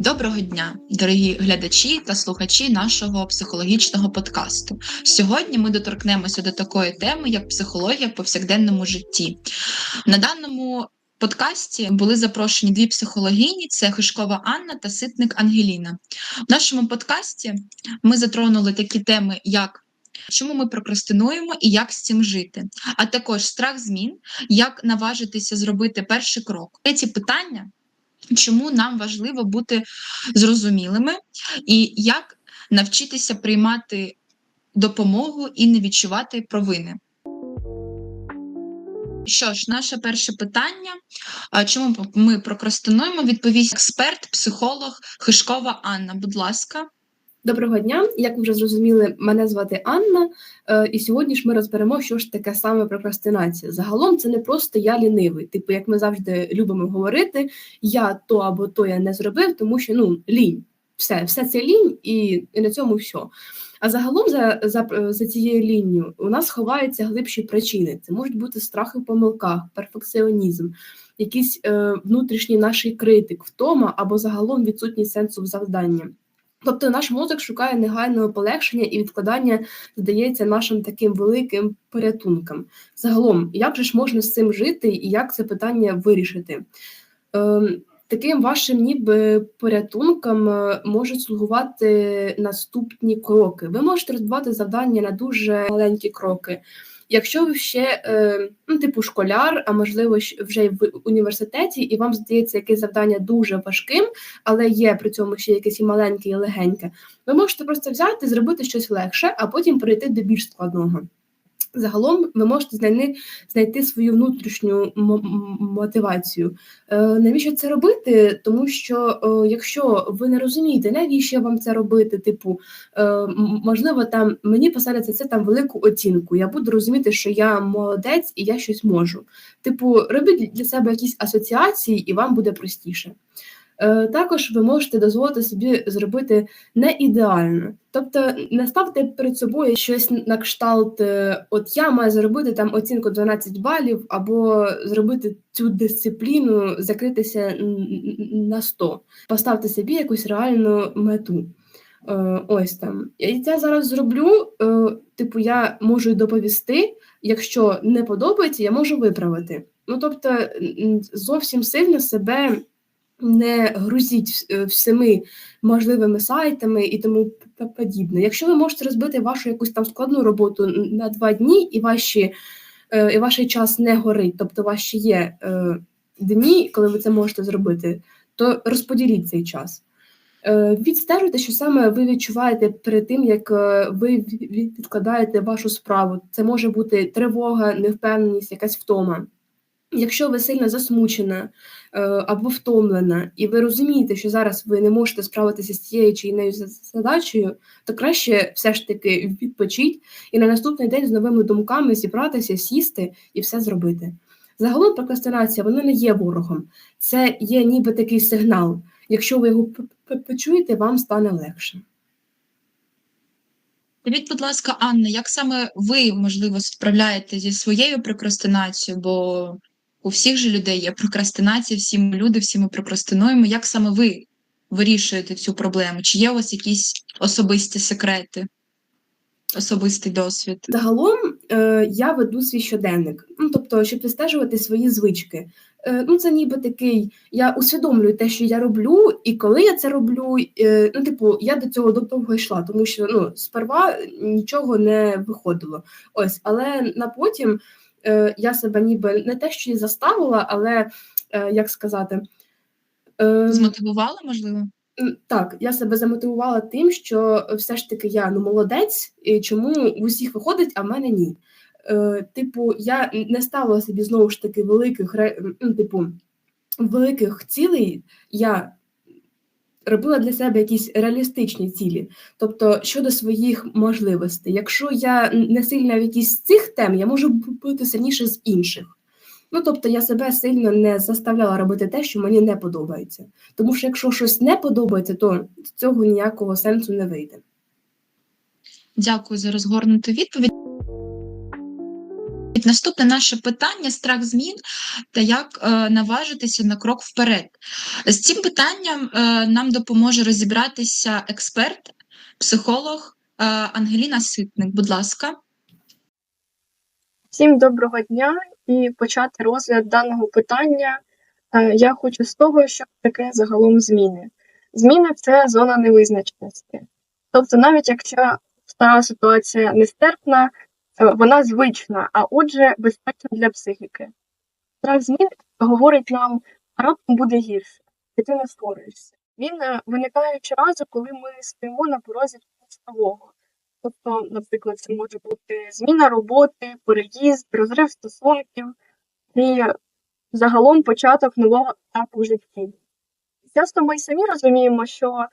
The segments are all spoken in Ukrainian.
Доброго дня, дорогі глядачі та слухачі нашого психологічного подкасту. Сьогодні ми доторкнемося до такої теми, як психологія в повсякденному житті. На даному подкасті були запрошені дві психологині: це Хишкова Анна та Ситник Ангеліна. В нашому подкасті ми затронули такі теми, як Чому ми прокрастинуємо і як з цим жити, а також страх змін, як наважитися зробити перший крок. Ці питання чому нам важливо бути зрозумілими і як навчитися приймати допомогу і не відчувати провини. Що ж, наше перше питання: чому ми прокрастинуємо? Відповість експерт, психолог Хишкова Анна. Будь ласка. Доброго дня, як ви вже зрозуміли, мене звати Анна, е, і сьогодні ж ми розберемо, що ж таке саме прокрастинація. Загалом це не просто я лінивий. Типу, як ми завжди любимо говорити, я то або то я не зробив, тому що ну лінь, все, все це лінь, і, на цьому все. А загалом за за, за цією лінією у нас ховаються глибші причини. Це можуть бути страхи в помилках, перфекціонізм, якийсь е, внутрішній наш критик, втома або загалом відсутність сенсу в завданні. Тобто наш мозок шукає негайного полегшення і відкладання, здається, нашим таким великим порятунком. Загалом, як же ж можна з цим жити і як це питання вирішити? Ем, Таким вашим ніби порятунком е, можуть слугувати наступні кроки. Ви можете розбивати завдання на дуже маленькі кроки. Якщо ви ще е, ну, типу школяр, а можливо вже в університеті, і вам здається якесь завдання дуже важким, але є при цьому ще якесь і маленьке і легеньке, ви можете просто взяти, зробити щось легше, а потім перейти до більш складного. Загалом ви можете знайти знайти свою внутрішню мотивацію. Е, Навіщо це робити? Тому що е, якщо ви не розумієте, навіщо вам це робити, типу, е, можливо, там мені посадиться це там велику оцінку. Я буду розуміти, що я молодець і я щось можу. Типу, робіть для себе якісь асоціації, і вам буде простіше. Е, також ви можете дозволити собі зробити не ідеально. Тобто не ставте перед собою щось на кшталт, е, от я маю зробити там оцінку 12 балів, або зробити цю дисципліну, закритися на 100. Поставте собі якусь реальну мету. Е, ось там. Я зараз зроблю, типу, я можу доповісти, якщо не подобається, я можу виправити. Ну, тобто, зовсім сильно себе не грузіть е, всіми можливими сайтами і тому подібне. Якщо ви можете розбити вашу якусь там складну роботу на два дні, і ваші, е, і ваш час не горить, тобто ваші є е, дні, коли ви це можете зробити, то розподіліть цей час. Відстежуйте, що саме ви відчуваєте перед тим, як ви відкладаєте вашу справу. Це може бути тривога, невпевненість, якась втома. Якщо ви сильно засмучена е, або втомлена, і ви розумієте, що зараз ви не можете справитися з цією чи іною задачею, то краще все ж таки відпочіть і на наступний день з новими думками зібратися, сісти і все зробити. Загалом прокрастинація вона не є ворогом, це є ніби такий сигнал. Якщо ви його почуєте, вам стане легше. Скажіть, будь ласка, Анна, як саме ви можливо справляєте зі своєю прокрастинацією? Бо у всіх же людей є прокрастинація, всі ми люди, всі ми прокрастинуємо. Як саме ви вирішуєте цю проблему? Чи є у вас якісь особисті секрети, особистий досвід? Загалом е, я веду свій щоденник, ну тобто, щоб відстежувати свої звички. Е, ну, це ніби такий, я усвідомлюю те, що я роблю, і коли я це роблю, е, ну, типу, я до цього довго йшла, тому що ну, сперва нічого не виходило. Ось, але на потім е, я себе ніби не те, що і заставила, але е, як сказати, е, змотивувала, можливо? Так, я себе замотивувала тим, що все ж таки я ну молодець, і чому в усіх виходить, а в мене ні. Е, Типу, я не ставила собі знову ж таки великих типу, великих цілей. Я робила для себе якісь реалістичні цілі, тобто щодо своїх можливостей. Якщо я не сильна в якійсь з цих тем, я можу бути сильніше з інших. Ну, тобто я себе сильно не заставляла робити те, що мені не подобається. Тому що якщо щось не подобається, то з цього ніякого сенсу не вийде. Дякую за розгорнуту відповідь. Наступне наше питання страх змін та як е, наважитися на крок вперед. З цим питанням е, нам допоможе розібратися експерт, психолог е, Ангеліна Ситник. Будь ласка. Всім доброго дня і почати розгляд даного питання. е, Я хочу з того, що таке загалом зміни. Зміни це зона невизначеності. Тобто, навіть якщо стара ситуація нестерпна, вона звична, а отже, безпечна для психіки. Страх змін говорить нам, раптом буде гірше, і ти не впораєшся. Він е, виникає щоразу, коли ми стоїмо на порозі нового. Тобто, наприклад, це може бути зміна роботи, переїзд, розрив стосунків і загалом початок нового етапу в житті. Часто ми самі розуміємо, що е,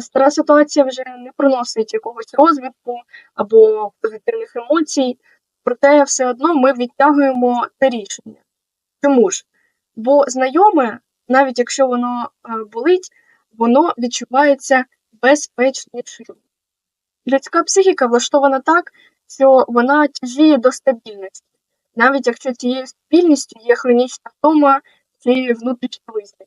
стара ситуація вже не приносить якогось розвитку або позитивних емоцій, проте все одно ми відтягуємо те рішення. Чому ж? Бо знайоме, навіть якщо воно е, болить, воно відчувається безпечнішим. Людська психіка влаштована так, що вона тяжіє до стабільності, навіть якщо цією стабільністю є хронічна втома чи внутрішнє визна-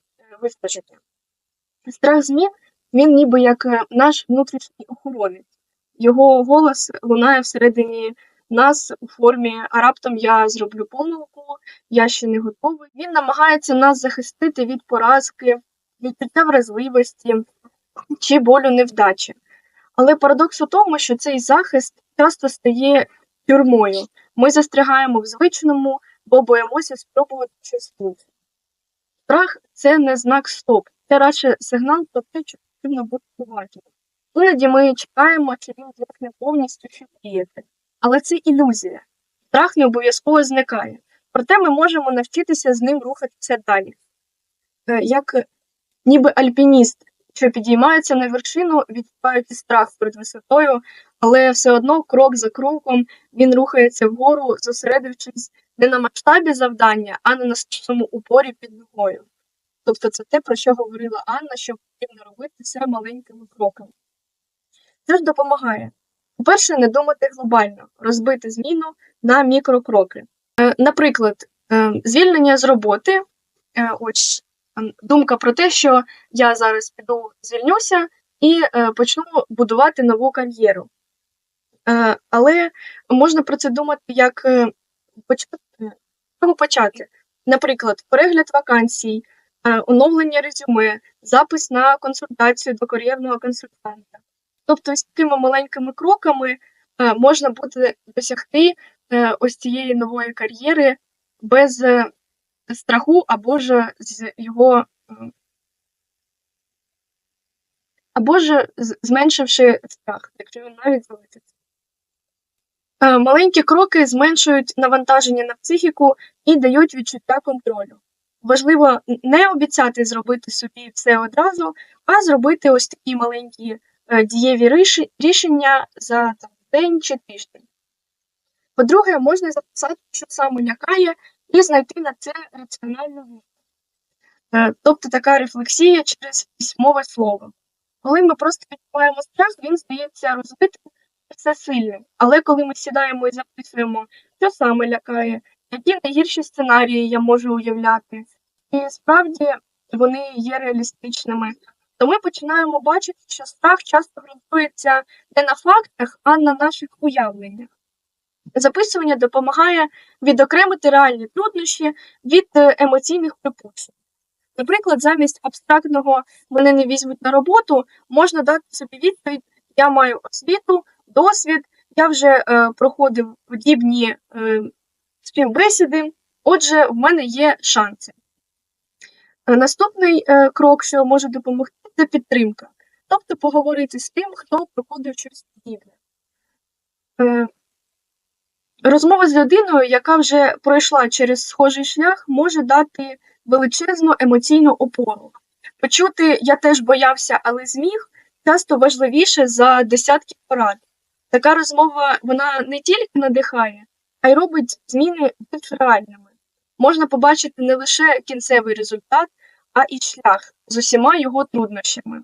е. Страх змін він ніби як е, наш внутрішній охоронець. Його голос лунає всередині нас у формі а раптом я зроблю помилку, я ще не готовий. Він намагається нас захистити від поразки, відчуття вразливості чи болю невдачі. Але парадокс у тому, що цей захист часто стає тюрмою. Ми застрягаємо в звичному, бо боїмося спробувати щось інше. Страх це не знак стоп, це радше сигнал про те, що потрібно бути уважним. Іноді ми чекаємо, чи він зникне повністю чи діяти. Але це ілюзія. Страх не обов'язково зникає. Проте ми можемо навчитися з ним рухатися далі. Е, Як е, ніби альпініст, що підіймається на вершину, відчуваючи страх перед висотою, але все одно крок за кроком він рухається вгору, зосередившись не на масштабі завдання, а на наступному упорі під ногою. Тобто це те, про що говорила Анна, що потрібно робити все маленькими кроками. Це ж допомагає. По-перше, не думати глобально, розбити зміну на мікрокроки. Е, Наприклад, е, звільнення з роботи, е, ось ем, думка про те, що я зараз піду звільнюся і почну будувати нову кар'єру. Але можна про це думати як почати. Наприклад, перегляд вакансій, оновлення резюме, запис на консультацію до кар'єрного консультанта. Тобто, з такими маленькими кроками е, можна буде досягти е, ось цієї нової кар'єри без е, страху або ж з його. е, Або ж зменшивши страх, якщо він навіть залишиться. Е, Маленькі кроки зменшують навантаження на психіку і дають відчуття контролю. Важливо не обіцяти зробити собі все одразу, а зробити ось такі маленькі е, дієві рішення за там, день чи тиждень. По-друге, можна записати, що саме лякає, і знайти на це раціональну відповідь. Е, Тобто така рефлексія через письмове слово. Коли ми просто відчуваємо страх, він здається розбитим все сильним. Але коли ми сідаємо і записуємо, що саме лякає, які найгірші сценарії я можу уявляти, і справді вони є реалістичними, то ми починаємо бачити, що страх часто ґрунтується не на фактах, а на наших уявленнях. Записування допомагає відокремити реальні труднощі від е, емоційних припущень. Наприклад, замість абстрактного мене не візьмуть на роботу, можна дати собі відповідь: я маю освіту, досвід, я вже е, проходив подібні е, співбесіди, отже, в мене є шанси. Е, Наступний е, крок, що може допомогти, це підтримка. Тобто поговорити з тим, хто проходив щось подібне. Е, Розмова з людиною, яка вже пройшла через схожий шлях, може дати величезну емоційну опору. Почути я теж боявся, але зміг часто важливіше за десятки порад. Така розмова вона не тільки надихає, а й робить зміни більш реальними. Можна побачити не лише кінцевий результат, а і шлях з усіма його труднощами,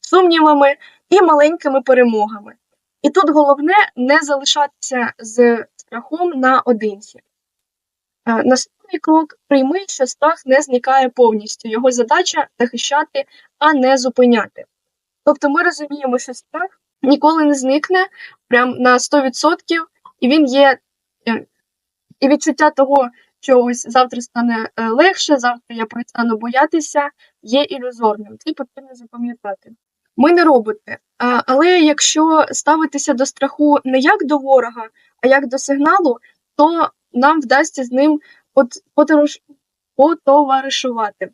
сумнівами і маленькими перемогами. І тут головне не залишатися з страхом наодинці. Е, Наступний крок прийми, що страх не зникає повністю. Його задача захищати, а не зупиняти. Тобто ми розуміємо, що страх ніколи не зникне прям на 100%, і він є, і відчуття того, що ось завтра стане е, легше, завтра я перестану боятися, є ілюзорним. Це потрібно запам'ятати. Ми не роботи, але якщо ставитися до страху не як до ворога, а як до сигналу, то нам вдасться з ним от потоваришувати.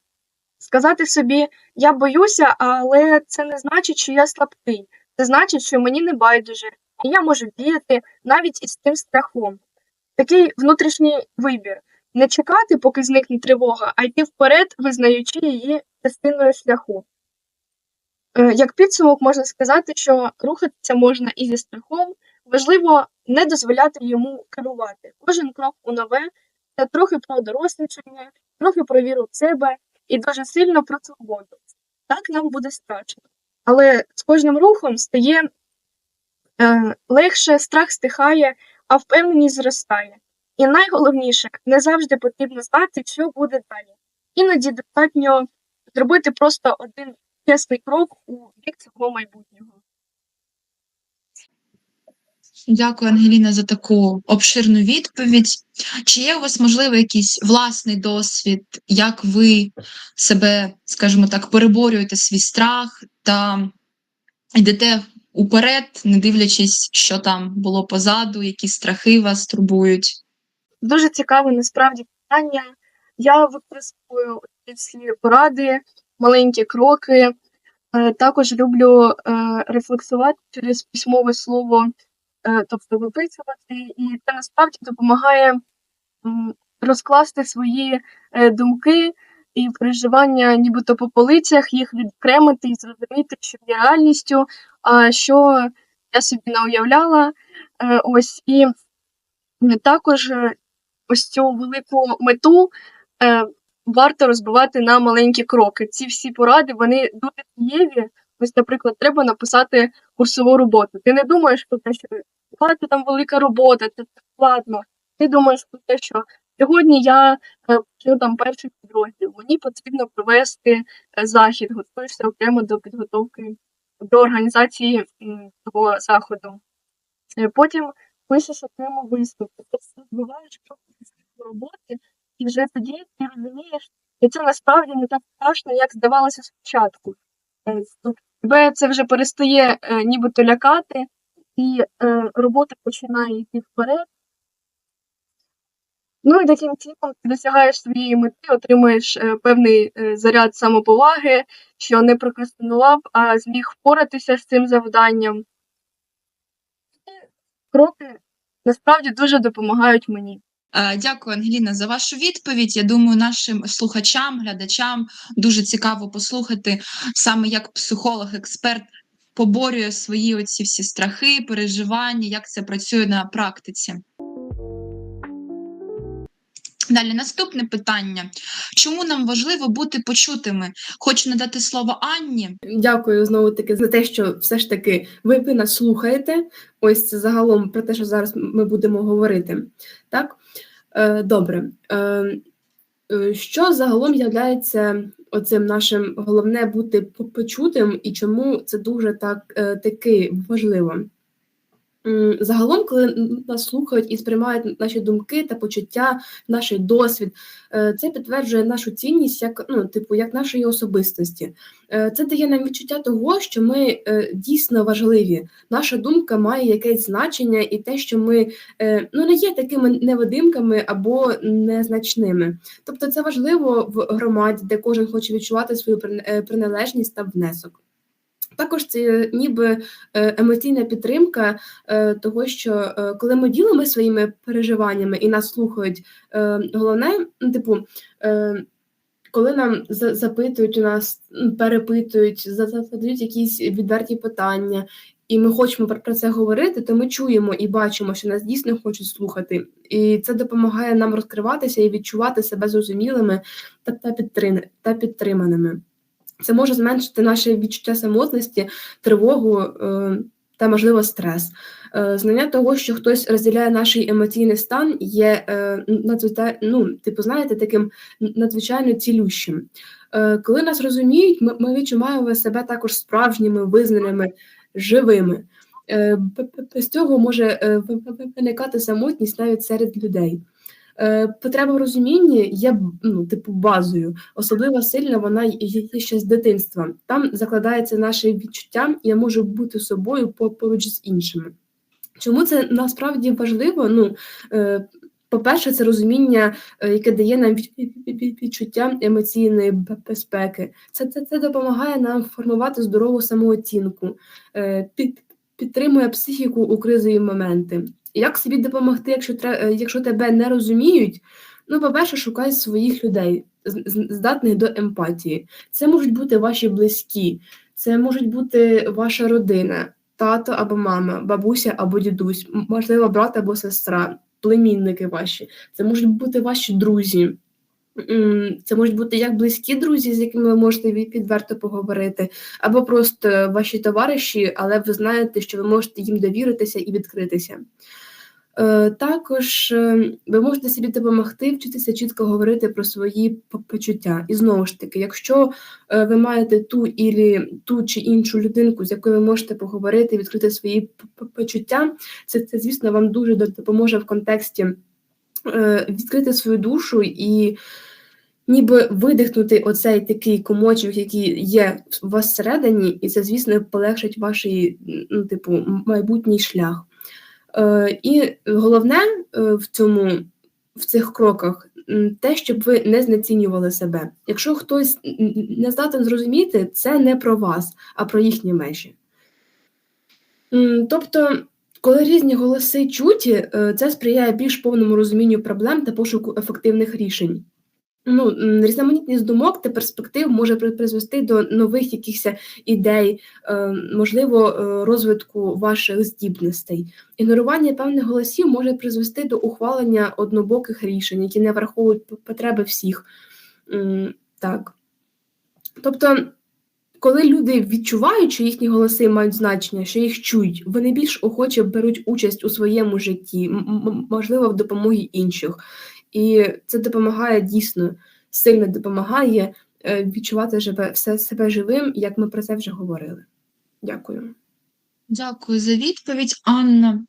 Сказати собі, я боюся, але це не значить, що я слабкий. Це значить, що мені не байдуже, і я можу діяти навіть із тим страхом. Такий внутрішній вибір не чекати, поки зникне тривога, а йти вперед, визнаючи її частиною шляху. Е, Як підсумок можна сказати, що рухатися можна і зі страхом, важливо не дозволяти йому керувати. Кожен крок у нове це трохи про дорослішання, трохи про віру в себе і дуже сильно про свободу. Так нам буде страшно. Але з кожним рухом стає е, легше, страх стихає, а впевненість зростає. І найголовніше, не завжди потрібно знати, що буде далі. Іноді достатньо зробити просто один чесний крок у бік цього майбутнього. Дякую, Ангеліна, за таку обширну відповідь. Чи є у вас, можливо, якийсь власний досвід, як ви себе, скажімо так, переборюєте свій страх та йдете уперед, не дивлячись, що там було позаду, які страхи вас турбують? Дуже цікаве насправді питання. Я використовую ці поради, маленькі кроки. Е, Також люблю е, рефлексувати через письмове слово, е, тобто виписувати, і це насправді допомагає розкласти свої думки і переживання, нібито по полицях, їх відокремити і зрозуміти, що є реальністю, що я собі не уявляла. Е, Ось і також е, ось цю велику мету е, варто розбивати на маленькі кроки. Ці всі поради вони дуже дієві. Ось, наприклад, треба написати курсову роботу. Ти не думаєш про те, що «А, це там велика робота, це складно. Ти думаєш про те, що сьогодні я почну там перший підрозділ. Мені потрібно провести захід, готуєшся окремо до підготовки до організації того заходу. Е, Потім пишеш окремо висновки, тобто розбиваєш трохи роботи, і вже тоді ти розумієш, що це насправді не так страшно, як здавалося спочатку. Е, Тебе це вже перестає е, нібито лякати, і робота починає йти вперед. Ну і таким чином ти досягаєш своєї мети, отримуєш е, певний е, заряд самоповаги, що не прокрастинував, а зміг впоратися з цим завданням. Кроки насправді дуже допомагають мені. Е, Дякую, Ангеліна, за вашу відповідь. Я думаю, нашим слухачам, глядачам дуже цікаво послухати саме як психолог, експерт поборює свої оці всі страхи, переживання, як це працює на практиці. Далі наступне питання: чому нам важливо бути почутими? Хочу надати слово Анні. Дякую знову таки за те, що все ж таки ви, ви нас слухаєте. Ось це загалом про те, що зараз ми будемо говорити. Так, е, добре. Е, е, що загалом являється оцим нашим головне бути почутим, і чому це дуже так е, таки важливо? Загалом, коли нас слухають і сприймають наші думки та почуття, наш досвід, е, це підтверджує нашу цінність як ну, типу, як нашої особистості. Е, Це дає нам відчуття того, що ми е, дійсно важливі. Наша думка має якесь значення, і те, що ми ну, не є такими невидимками або незначними. Тобто, це важливо в громаді, де кожен хоче відчувати свою прин- приналежність та внесок. Також це ніби е, емоційна підтримка е, того, що е, коли ми ділимо своїми переживаннями і нас слухають, головне, ну, типу, коли нам запитують у нас, перепитують, задають якісь відверті питання, і ми хочемо про це говорити, то ми чуємо і бачимо, що нас дійсно хочуть слухати. І це допомагає нам розкриватися і відчувати себе зрозумілими та підтриманими. Це може зменшити наше відчуття самотності, тривогу е, та, можливо, стрес. Е, Знання того, що хтось розділяє наш емоційний стан, є е, ну, типу, знаєте, таким надзвичайно цілющим. Коли нас розуміють, ми, відчуваємо себе також справжніми, визнаними, живими. Без цього може виникати самотність навіть серед людей. Е, Потреба в розумінні є ну, типу базою, особливо сильна вона є ще з дитинства. Там закладається наше відчуття, я можу бути собою по- поруч з іншими. Чому це насправді важливо? Ну, е, по-перше, це розуміння, е, яке дає нам від- від- від- відчуття емоційної безпеки. Це, це, це допомагає нам формувати здорову самооцінку, під, підтримує психіку у кризові моменти. Як собі допомогти, якщо, тре- е, якщо тебе не розуміють? Ну, по-перше, шукай своїх людей, здатних до емпатії. Це можуть бути ваші близькі, це можуть бути ваша родина, тато або мама, бабуся або дідусь, можливо, брат або сестра, племінники ваші. Це можуть бути ваші друзі. Це можуть бути як близькі друзі, з якими ви можете відверто поговорити, або просто ваші товариші, але ви знаєте, що ви можете їм довіритися і відкритися. Е, Також е, ви можете собі допомогти вчитися чітко говорити про свої почуття. І знову ж таки, якщо е, ви маєте ту ілі ту чи іншу людинку, з якою ви можете поговорити, відкрити свої почуття, це, це звісно, вам дуже допоможе в контексті відкрити свою душу і ніби видихнути оцей такий комочок, який є у вас всередині, і це, звісно, полегшить ваш ну, типу, майбутній шлях. Е, і головне е, в цьому в цих кроках те, щоб ви не знецінювали себе. Якщо хтось не здатен зрозуміти, це не про вас, а про їхні межі. Тобто, коли різні голоси чуті, е, це сприяє більш повному розумінню проблем та пошуку ефективних рішень. Ну, різноманітність думок та перспектив може призвести до нових якихось ідей, е, можливо, е, розвитку ваших здібностей. Ігнорування певних голосів може призвести до ухвалення однобоких рішень, які не враховують потреби всіх. Так. Тобто, коли люди відчувають, що їхні голоси мають значення, що їх чують, вони більш охоче беруть участь у своєму житті, можливо, в допомогі інших. І це допомагає дійсно сильно допомагає е, відчувати себе, все, себе живим, як ми про це вже говорили. Дякую. Дякую за відповідь, Анна.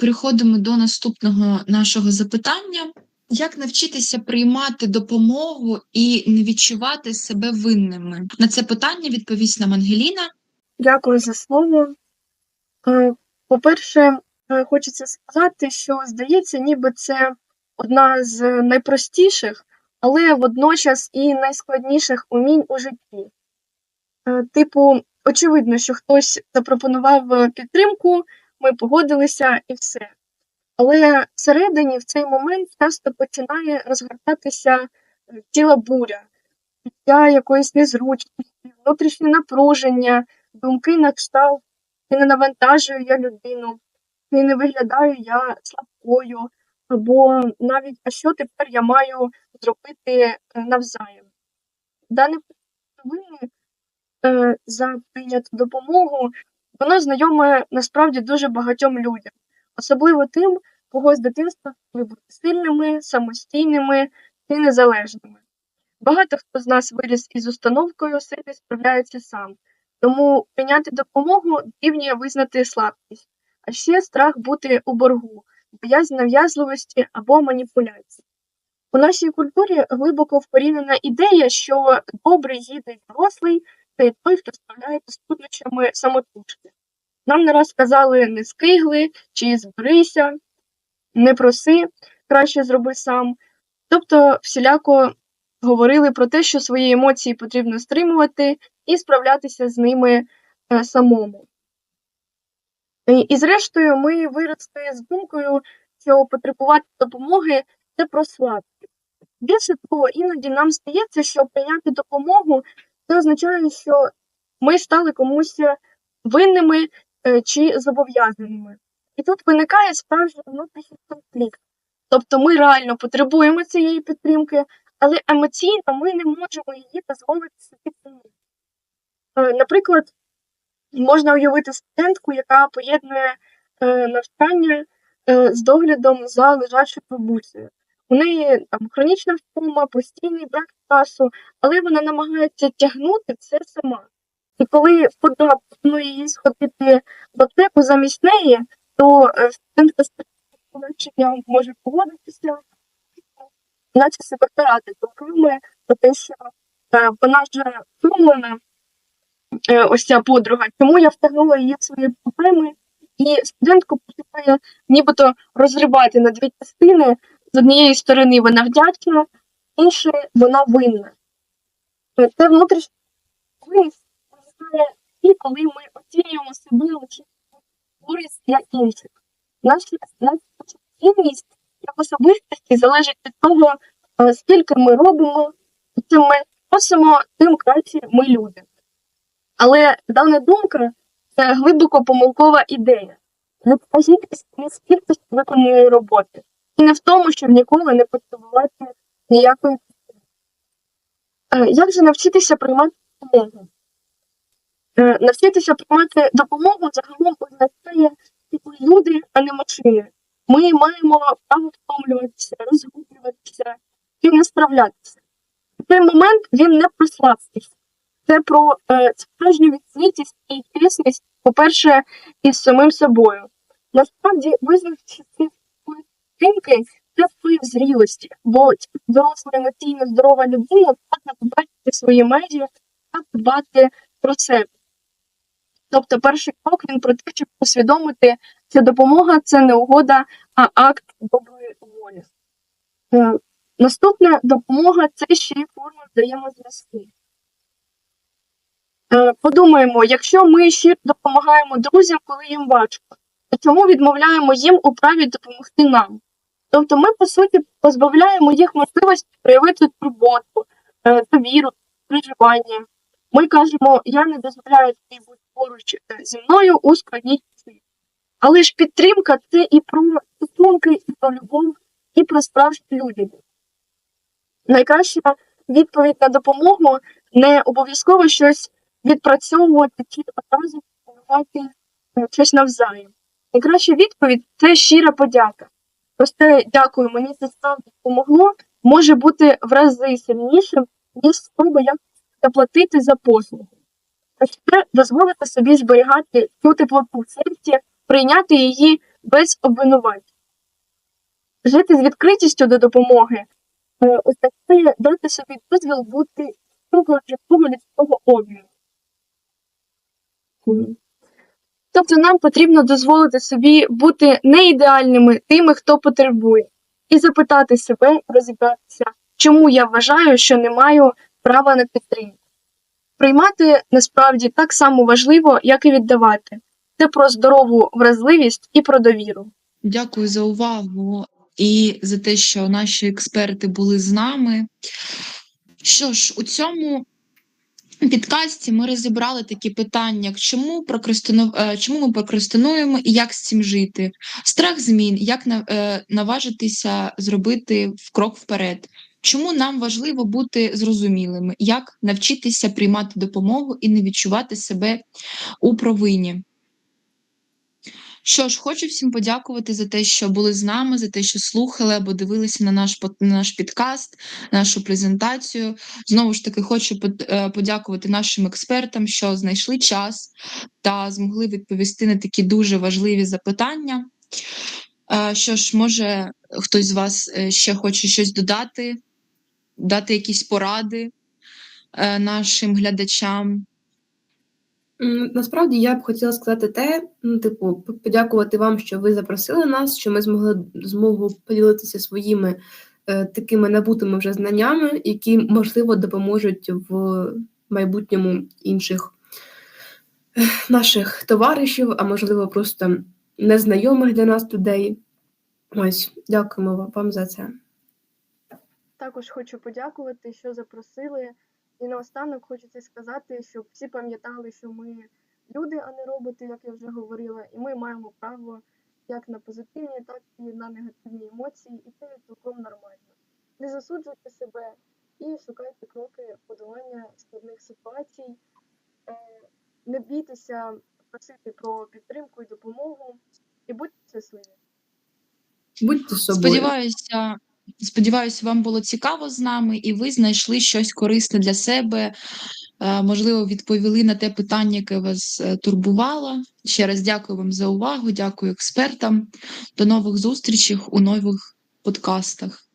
Переходимо до наступного нашого запитання. Як навчитися приймати допомогу і не відчувати себе винними? На це питання відповість нам Ангеліна. Дякую за слово. Е, По-перше, хочеться сказати, що здається, ніби це одна з найпростіших, але водночас і найскладніших умінь у житті. Е, Типу, очевидно, що хтось запропонував е, підтримку, ми погодилися і все. Але всередині в цей момент часто починає розгортатися е, ціла буря, відчуття якоїсь незручності, внутрішнє напруження, думки на кшталт, чи не навантажую я людину, чи не виглядаю я слабкою, або навіть а що тепер я маю зробити е, навзаєм. Дане вини е, за прийняту допомогу, воно знайоме насправді дуже багатьом людям, особливо тим, кого з дитинства бути сильними, самостійними і незалежними. Багато хто з нас виріс із установкою собі справляється сам, тому прийняти допомогу дівнює визнати слабкість, а ще страх бути у боргу, боязнь нав'язливості або маніпуляцій. У нашій культурі глибоко вкорінена ідея, що добрий гідний дорослий це той, хто справляється з труднощами самотужки. Нам не раз казали не скигли чи зберися, не проси, краще зроби сам. Тобто всіляко говорили про те, що свої емоції потрібно стримувати і справлятися з ними е, самому. І, і зрештою, ми виросли з думкою, що потребувати допомоги це про слабкість. Більше того, іноді нам здається, що прийняти допомогу це означає, що ми стали комусь винними е, чи зобов'язаними. І тут виникає справжній внутрішній конфлікт. Тобто ми реально потребуємо цієї підтримки, але емоційно ми не можемо її дозволити собі. Е, Наприклад, можна уявити студентку, яка поєднує е, навчання е, з доглядом за лежачою бабусею. У неї там хронічна втома, постійний брак часу, але вона намагається тягнути це сама. І коли подруга пропонує їй сходити в аптеку замість неї, то е, студентка з полегшенням може погодитися, наче себе карати думками про те, що е, вона вже втомлена, ось ця подруга, чому я втягнула її в свої проблеми, і студентку починає нібито розривати на дві частини. З однієї сторони вона вдячна, з іншої вона винна. Е, Це винність виникає і коли ми оцінюємо себе лише користь для інших. Наша наша цінність як особистості залежить від того, е, скільки ми робимо, чим ми просимо, тим краще ми люди. Але дана думка це глибоко помилкова ідея. Не покажіть кількості виконаної роботи. І не в тому, щоб ніколи не потребувати ніякої підтримки. Е, Як же навчитися приймати допомогу? Е, Навчитися приймати допомогу загалом означає типу люди, а не машини. Ми маємо право втомлюватися, розгублюватися і не справлятися. В той момент він не про слабкість. Це про е, справжню відкритість і чесність, по-перше, із самим собою. Насправді, визначити підтримки це вплив зрілості, бо доросла емоційно здорова людина здатна побачити свої межі та дбати про себе. Тобто перший крок він про те, щоб усвідомити, що допомога це не угода, а акт доброї волі. Е, Наступна допомога це ще й форма взаємозв'язку. Е, Подумаємо, якщо ми щиро допомагаємо друзям, коли їм важко, то чому відмовляємо їм у праві допомогти нам? Тобто ми, по суті, позбавляємо їх можливості проявити турботу, е, довіру, переживання. Ми кажемо, я не дозволяю тобі бути поруч е, зі мною у складній часи. Але ж підтримка це і про стосунки, і про любов, і про справжню людяність. Найкраща відповідь на допомогу не обов'язково щось відпрацьовувати чи одразу допомагати е, щось навзаєм. Найкраща відповідь це щира подяка. Просте дякую, мені це справді допомогло, може бути в рази сильнішим, ніж спроба якось заплатити за послугу. А ще дозволити собі зберігати цю теплоту в серці, прийняти її без обвинувань. Жити з відкритістю до допомоги е, означає дати собі дозвіл бути того людського обміну. Тобто нам потрібно дозволити собі бути не ідеальними тими, хто потребує, і запитати себе, розібратися, чому я вважаю, що не маю права на підтримку. Приймати насправді так само важливо, як і віддавати. Це про здорову вразливість і про довіру. Дякую за увагу і за те, що наші експерти були з нами. Що ж, у цьому підкасті ми розібрали такі питання, чому прокрастину... е, чому ми прокрастинуємо і як з цим жити, страх змін, як е, наважитися зробити крок вперед. Чому нам важливо бути зрозумілими, як навчитися приймати допомогу і не відчувати себе у провині? Що ж, хочу всім подякувати за те, що були з нами, за те, що слухали або дивилися на наш на наш підкаст, нашу презентацію. Знову ж таки, хочу е, подякувати нашим експертам, що знайшли час та змогли відповісти на такі дуже важливі запитання. Е, Що ж, може, хтось з вас е, ще хоче щось додати, дати якісь поради нашим глядачам. Насправді я б хотіла сказати те, ну, типу, подякувати вам, що ви запросили нас, що ми змогли змогу поділитися своїми е, такими набутими вже знаннями, які можливо допоможуть в майбутньому інших е, наших товаришів, а можливо, просто незнайомих для нас людей. Ось, дякуємо вам за це. Також хочу подякувати, що запросили. І наостанок хочеться сказати, щоб всі пам'ятали, що ми люди, а не роботи, як я вже говорила, і ми маємо право як на позитивні, так і на негативні емоції, і це цілком нормально. Не засуджуйте себе і шукайте кроки подолання складних ситуацій. Е, не бійтеся просити про підтримку і допомогу, і будьте щасливі. Будьте собою. Сподіваюся, сподіваюся, вам було цікаво з нами, і ви знайшли щось корисне для себе. Е, Можливо, відповіли на те питання, яке вас е, турбувало. Ще раз дякую вам за увагу, дякую експертам. До нових зустрічей у нових подкастах.